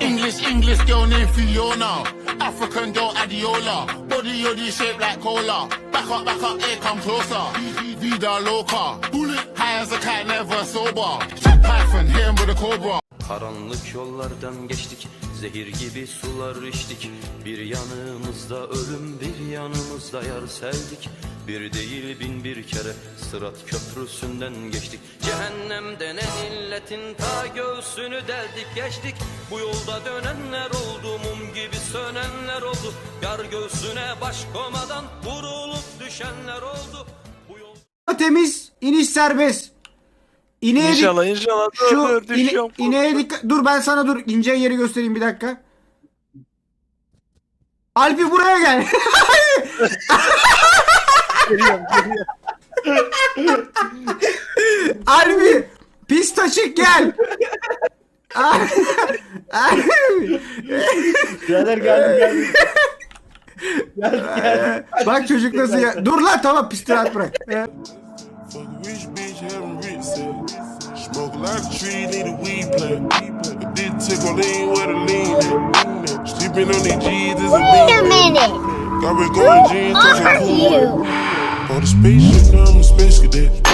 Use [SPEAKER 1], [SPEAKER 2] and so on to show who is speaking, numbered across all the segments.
[SPEAKER 1] English, English girl named Fiona. African girl Adiola. Body yoddy shaped like cola. Back up, back up, here come closer. Vida loca. High as a cat, never sober. Python, hit him with a cobra.
[SPEAKER 2] Karanlık yollardan geçtik Zehir gibi sular içtik Bir yanımızda ölüm bir yanımızda yar sevdik Bir değil bin bir kere Sırat köprüsünden geçtik Cehennemde ne illetin ta göğsünü deldik geçtik Bu yolda dönenler oldu mum gibi sönenler oldu Yar göğsüne baş komadan vurulup düşenler oldu Bu yol...
[SPEAKER 3] Temiz, iniş serbest. İneğe
[SPEAKER 4] İnşallah inşallah dur
[SPEAKER 3] Şu
[SPEAKER 4] dur
[SPEAKER 3] ine-
[SPEAKER 4] düşüyorum.
[SPEAKER 3] ineğe dikkat. Dur ben sana dur ince yeri göstereyim bir dakika. Alpi buraya gel.
[SPEAKER 4] Geliyorum geliyorum.
[SPEAKER 3] Alpi pis taşık gel.
[SPEAKER 5] Birader geldi geldi. geldi geldi.
[SPEAKER 3] Bak çocuk nasıl ya. Dur lan tamam pis rahat bırak.
[SPEAKER 6] Wait a minute.
[SPEAKER 7] Touching
[SPEAKER 6] Are you?
[SPEAKER 7] On the spaceship, now I'm a space cadet.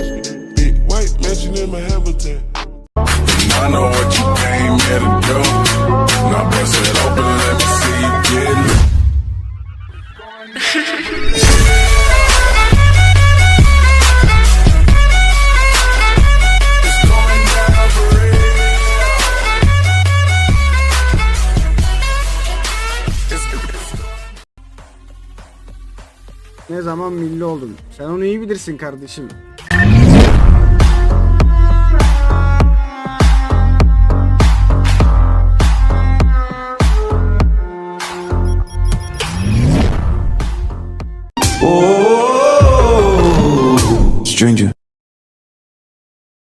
[SPEAKER 3] Ne zaman milli oldun? Sen onu iyi bilirsin kardeşim.
[SPEAKER 8] Stranger.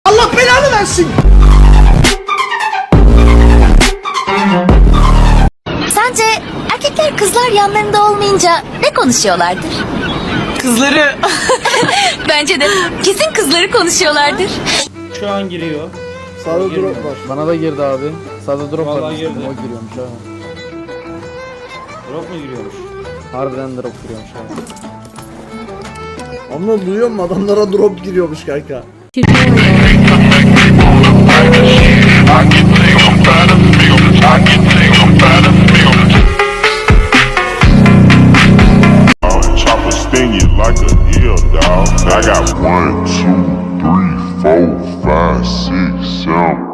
[SPEAKER 3] Allah belanı versin.
[SPEAKER 6] Sence erkekler kızlar yanlarında olmayınca ne konuşuyorlardır?
[SPEAKER 9] Kızları
[SPEAKER 6] Bence de kesin kızları konuşuyorlardır.
[SPEAKER 5] Şu an giriyor.
[SPEAKER 10] Sağda
[SPEAKER 5] Girmiyor.
[SPEAKER 10] drop var. Bana da girdi abi. Sağda drop
[SPEAKER 5] Vallahi
[SPEAKER 10] var.
[SPEAKER 5] girdi.
[SPEAKER 10] O giriyormuş ha.
[SPEAKER 5] Drop mu giriyormuş?
[SPEAKER 10] Harbiden drop giriyormuş abi. Ama duyuyor musun adamlara drop giriyormuş kanka.
[SPEAKER 6] I got one, two, three, four, five, six, seven.